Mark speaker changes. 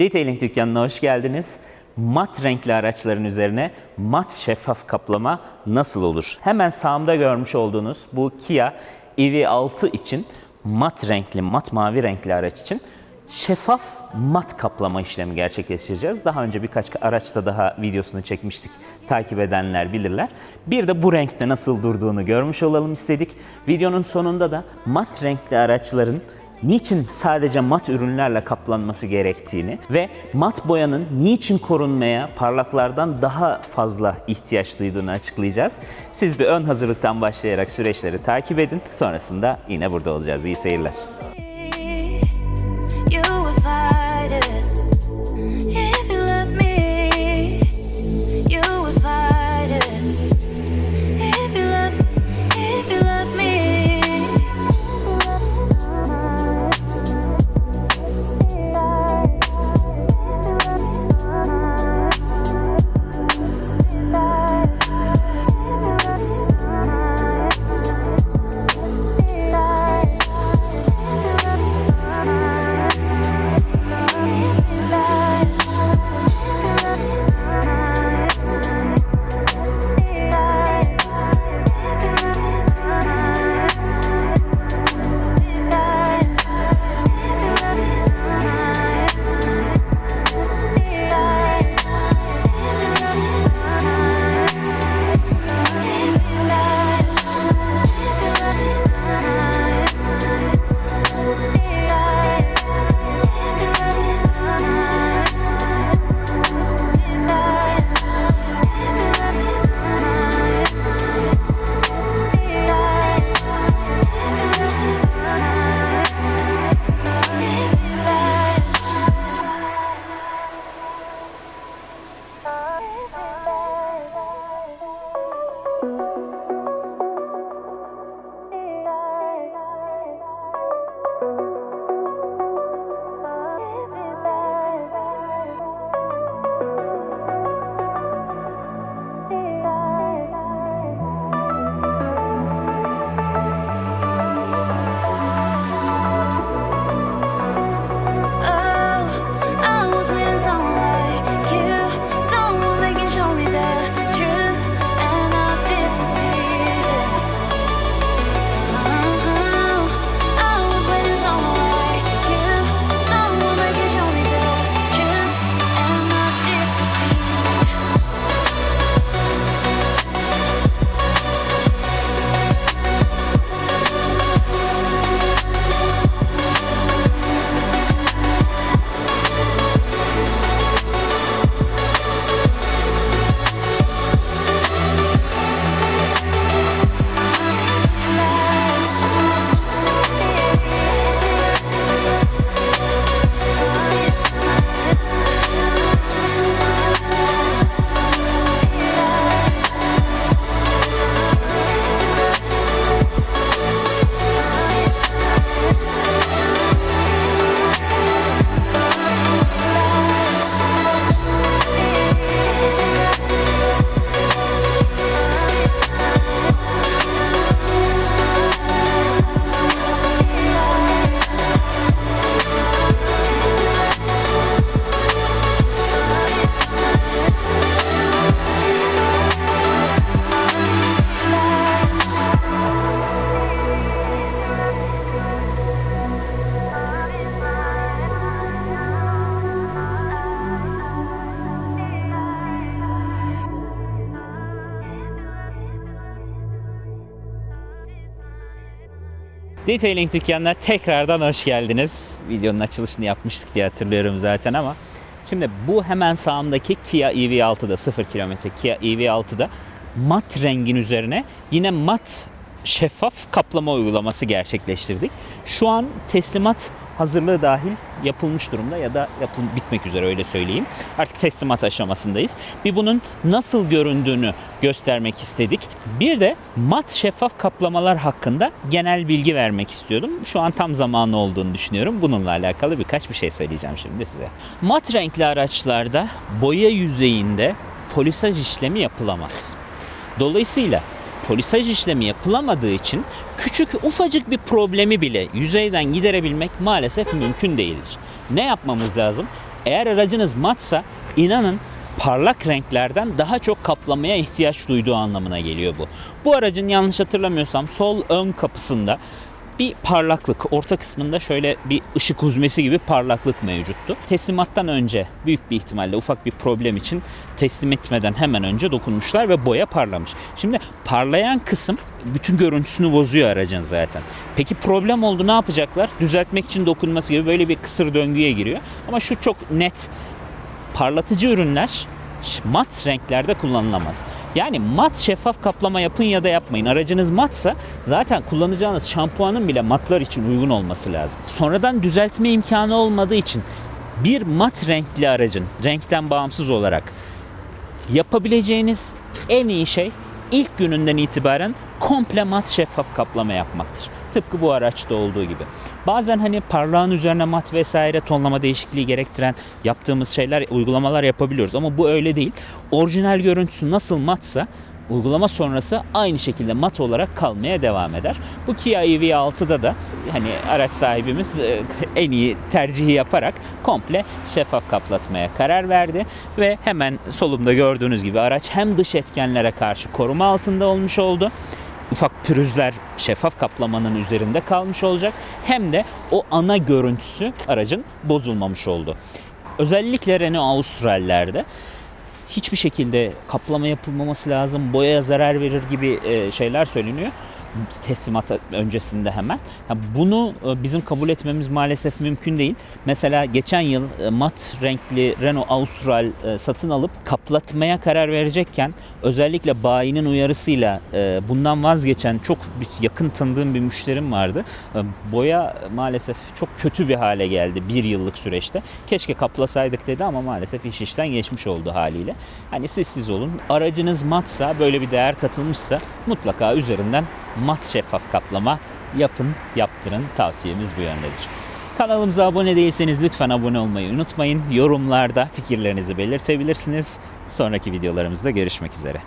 Speaker 1: Detailing dükkanına hoş geldiniz. Mat renkli araçların üzerine mat şeffaf kaplama nasıl olur? Hemen sağımda görmüş olduğunuz bu Kia EV6 için mat renkli, mat mavi renkli araç için şeffaf mat kaplama işlemi gerçekleştireceğiz. Daha önce birkaç araçta daha videosunu çekmiştik. Takip edenler bilirler. Bir de bu renkte nasıl durduğunu görmüş olalım istedik. Videonun sonunda da mat renkli araçların niçin sadece mat ürünlerle kaplanması gerektiğini ve mat boyanın niçin korunmaya parlaklardan daha fazla ihtiyaç duyduğunu açıklayacağız. Siz bir ön hazırlıktan başlayarak süreçleri takip edin. Sonrasında yine burada olacağız. İyi seyirler. Detailing dükkanına tekrardan hoş geldiniz. Videonun açılışını yapmıştık diye hatırlıyorum zaten ama şimdi bu hemen sağımdaki Kia EV6'da 0 kilometre Kia EV6'da mat rengin üzerine yine mat şeffaf kaplama uygulaması gerçekleştirdik. Şu an teslimat hazırlığı dahil yapılmış durumda ya da yapıl bitmek üzere öyle söyleyeyim. Artık teslimat aşamasındayız. Bir bunun nasıl göründüğünü göstermek istedik. Bir de mat şeffaf kaplamalar hakkında genel bilgi vermek istiyordum. Şu an tam zamanı olduğunu düşünüyorum. Bununla alakalı birkaç bir şey söyleyeceğim şimdi size. Mat renkli araçlarda boya yüzeyinde polisaj işlemi yapılamaz. Dolayısıyla polisaj işlemi yapılamadığı için küçük ufacık bir problemi bile yüzeyden giderebilmek maalesef mümkün değildir. Ne yapmamız lazım? Eğer aracınız matsa inanın parlak renklerden daha çok kaplamaya ihtiyaç duyduğu anlamına geliyor bu. Bu aracın yanlış hatırlamıyorsam sol ön kapısında bir parlaklık, orta kısmında şöyle bir ışık huzmesi gibi parlaklık mevcuttu. Teslimattan önce büyük bir ihtimalle ufak bir problem için teslim etmeden hemen önce dokunmuşlar ve boya parlamış. Şimdi parlayan kısım bütün görüntüsünü bozuyor aracın zaten. Peki problem oldu ne yapacaklar? Düzeltmek için dokunması gibi böyle bir kısır döngüye giriyor. Ama şu çok net parlatıcı ürünler mat renklerde kullanılamaz. Yani mat şeffaf kaplama yapın ya da yapmayın. Aracınız matsa zaten kullanacağınız şampuanın bile matlar için uygun olması lazım. Sonradan düzeltme imkanı olmadığı için bir mat renkli aracın renkten bağımsız olarak yapabileceğiniz en iyi şey ilk gününden itibaren komple mat şeffaf kaplama yapmaktır. Tıpkı bu araçta olduğu gibi. Bazen hani parlağın üzerine mat vesaire tonlama değişikliği gerektiren yaptığımız şeyler, uygulamalar yapabiliyoruz ama bu öyle değil. Orijinal görüntüsü nasıl matsa uygulama sonrası aynı şekilde mat olarak kalmaya devam eder. Bu Kia EV6'da da hani araç sahibimiz e, en iyi tercihi yaparak komple şeffaf kaplatmaya karar verdi ve hemen solumda gördüğünüz gibi araç hem dış etkenlere karşı koruma altında olmuş oldu ufak pürüzler şeffaf kaplamanın üzerinde kalmış olacak. Hem de o ana görüntüsü aracın bozulmamış oldu. Özellikle Renault Austral'lerde hiçbir şekilde kaplama yapılmaması lazım, boyaya zarar verir gibi e, şeyler söyleniyor teslimat öncesinde hemen. Ya bunu e, bizim kabul etmemiz maalesef mümkün değil. Mesela geçen yıl e, mat renkli Renault Austral e, satın alıp kaplatmaya karar verecekken özellikle bayinin uyarısıyla bundan vazgeçen çok yakın tanıdığım bir müşterim vardı. Boya maalesef çok kötü bir hale geldi bir yıllık süreçte. Keşke kaplasaydık dedi ama maalesef iş işten geçmiş oldu haliyle. Hani siz siz olun. Aracınız matsa böyle bir değer katılmışsa mutlaka üzerinden mat şeffaf kaplama yapın, yaptırın. Tavsiyemiz bu yöndedir. Kanalımıza abone değilseniz lütfen abone olmayı unutmayın. Yorumlarda fikirlerinizi belirtebilirsiniz. Sonraki videolarımızda görüşmek üzere.